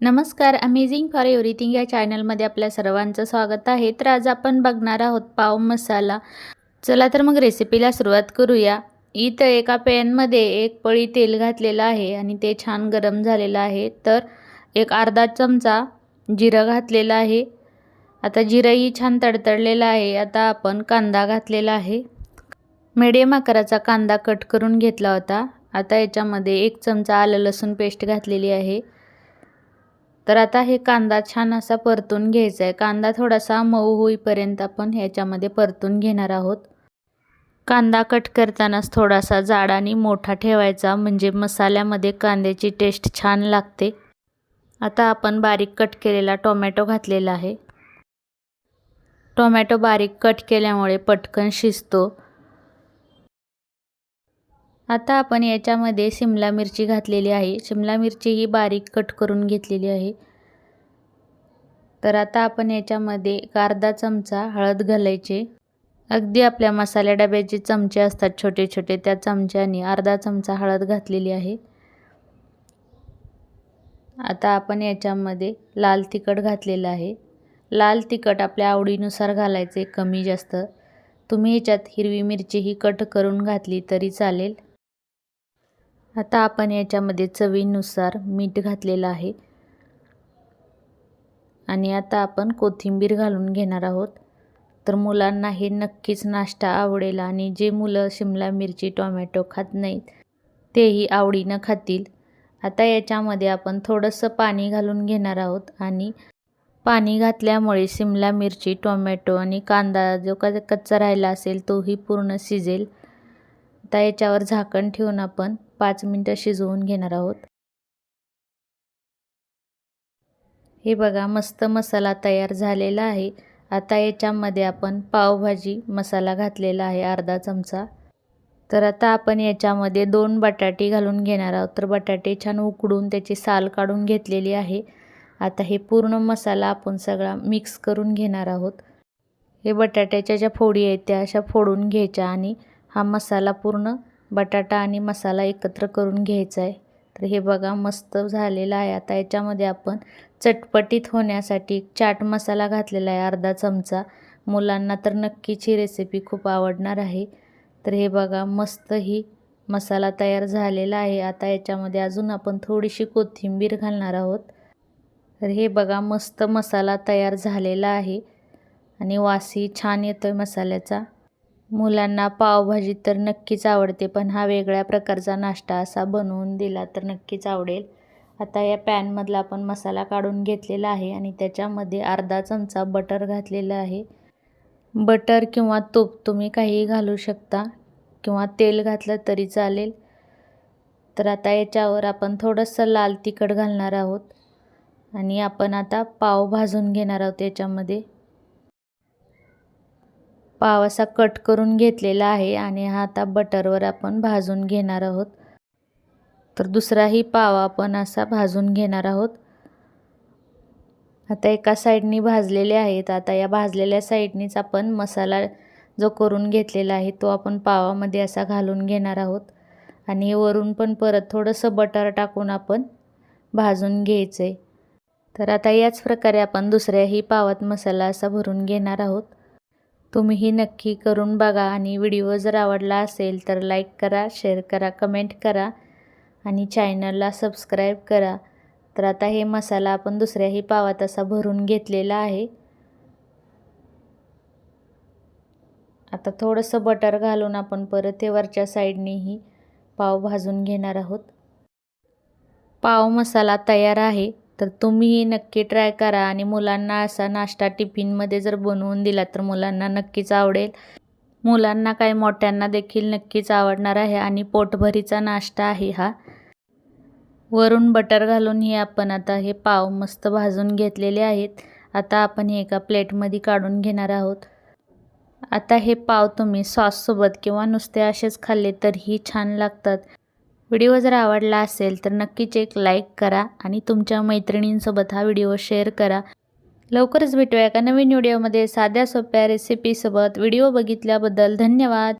नमस्कार amazing for everything या चॅनलमध्ये आपल्या सर्वांचं स्वागत आहे. तर आज आपण बघणार आहोत पाव मसाला. चला तर मग रेसिपीला सुरुवात करूया. इथं एका पॅनमध्ये एक पळी तेल घातलेलं आहे आणि ते छान गरम झालेलं आहे. तर एक अर्धा चमचा जिरं घातलेलं आहे. आता जिरंही छान तडतडलेलं आहे. आता आपण कांदा घातलेला आहे. मिडियम आकाराचा कांदा कट करून घेतला होता. आता याच्यामध्ये एक चमचा आलं लसूण पेस्ट घातलेली आहे. तर आता हे कांदा छान असा परतून घ्यायचा आहे कांदा थोडासा मऊ होईपर्यंत आपण ह्याच्यामध्ये परतून घेणार आहोत. कांदा कट करतानाच थोडासा जाड आणि मोठा ठेवायचा म्हणजे मसाल्यामध्ये कांद्याची टेस्ट छान लागते. आता आपण बारीक कट केलेला टोमॅटो घातलेला आहे. टोमॅटो बारीक कट केल्यामुळे पटकन शिजतो. आता आपण याच्यामध्ये शिमला मिरची घातलेली आहे. शिमला मिरची ही बारीक कट करून घेतलेली आहे. तर आता आपण याच्यामध्ये एक अर्धा चमचा हळद घालायचे. अगदी आपल्या मसाल्या डब्याचे चमचे असतात छोटे छोटे त्या चमच्याने अर्धा चमचा हळद घातलेली आहे. आता आपण याच्यामध्ये लाल तिखट घातलेलं आहे. लाल तिखट आपल्या आवडीनुसार घालायचे कमी जास्त. तुम्ही ह्याच्यात हिरवी मिरचीही कट करून घातली तरी चालेल. आता आपण याच्यामध्ये चवीनुसार मीठ घातलेलं आहे. आणि आता आपण कोथिंबीर घालून घेणार आहोत. तर मुलांना हे नक्कीच नाश्ता आवडेल आणि जे मुलं शिमला मिरची टोमॅटो खात नाहीत तेही आवडीनं खातील. आता याच्यामध्ये आपण थोडंसं पाणी घालून घेणार आहोत आणि पाणी घातल्यामुळे शिमला मिरची टोमॅटो आणि कांदा जो का कच्चा राहिला असेल तोही पूर्ण शिजेल. आता याच्यावर झाकण ठेवून आपण पाच मिनटं शिजवून घेणार आहोत. हे बघा मस्त मसाला तयार झालेला आहे. आता याच्यामध्ये आपण पावभाजी मसाला घातलेला आहे अर्धा चमचा. तर आता आपण याच्यामध्ये दोन बटाटे घालून घेणार आहोत. तर बटाटे छान उकडून त्याची साल काढून घेतलेली आहे. आता हे पूर्ण मसाला आपण सगळा मिक्स करून घेणार आहोत. हे बटाट्याच्या ज्या फोडी आहेत त्या अशा फोडून घ्यायच्या आणि हा मसाला पूर्ण बटाटा आणि मसाला एकत्र करून घ्यायचा आहे. तर हे बघा मस्त झालेलं आहे. आता याच्यामध्ये आपण चटपटीत होण्यासाठी चाट मसाला घातलेला आहे अर्धा चमचा. मुलांना तर नक्कीच ही रेसिपी खूप आवडणार आहे. तर हे बघा मस्त ही मसाला तयार झालेला आहे. आता याच्यामध्ये अजून आपण थोडीशी कोथिंबीर घालणार आहोत. तर हे बघा मस्त मसाला तयार झालेला आहे. आणि वासही छान येतो आहे मसाल्याचा. मुलांना पावभाजी तर नक्कीच आवडते पण हा वेगळ्या प्रकारचा नाश्ता असा बनवून दिला तर नक्कीच आवडेल. आता या पॅनमधला आपण मसाला काढून घेतलेला आहे आणि त्याच्यामध्ये अर्धा चमचा बटर घातलेलं आहे. बटर किंवा तूप तुम्ही काहीही घालू शकता किंवा तेल घातलं तरी चालेल. तर आता याच्यावर आपण थोडंसं लाल तिखट घालणार आहोत आणि आपण आता पाव भाजून घेणार आहोत याच्यामध्ये. पाव असा कट करून घेतलेला आहे आणि हा आता बटरवर आपण भाजून घेणार आहोत. तर दुसराही पाव आपण असा भाजून घेणार आहोत. आता एका साईडनी भाजलेले आहेत. आता या भाजलेल्या साईडनीच आपण मसाला जो करून घेतलेला आहे तो आपण पावामध्ये असा घालून घेणार आहोत. आणि वरून पण परत थोडंसं बटर टाकून आपण भाजून घ्यायचं आहे तर आता याच प्रकारे आपण दुसऱ्याही पावात मसाला असा भरून घेणार आहोत. तुम्हीही नक्की करून बघा आणि व्हिडिओ जर आवडला असेल तर लाईक करा शेअर करा कमेंट करा आणि चॅनलला सबस्क्राईब करा. तर आता हे मसाला आपण दुसऱ्याही पावात असा भरून घेतलेला आहे. आता थोडंसं बटर घालून आपण परत हे वरच्या साईडनेही पाव भाजून घेणार आहोत. पाव मसाला तयार आहे. तर तुम्हीही नक्की ट्राय करा आणि मुलांना असा नाश्ता टिफिनमध्ये जर बनवून दिला तर मुलांना नक्कीच आवडेल. मुलांना काय मोठ्यांना देखील नक्कीच आवडणार आहे आणि पोटभरीचा नाश्ता आहे हा. वरून बटर घालून ही आपण आता हे पाव मस्त भाजून घेतलेले आहेत. आता आपण हे एका प्लेटमध्ये काढून घेणार आहोत. आता हे पाव तुम्ही सॉससोबत किंवा नुसते असेच खाल्ले तरीही छान लागतात. व्हिडिओ जर आवडला असेल तर नक्कीच एक लाईक करा आणि तुमच्या मैत्रिणींसोबत हा व्हिडिओ शेअर करा. लवकरच भेटूया एका नवीन व्हिडिओमध्ये. साध्या सोप्या रेसिपीसोबत व्हिडिओ बघितल्याबद्दल धन्यवाद.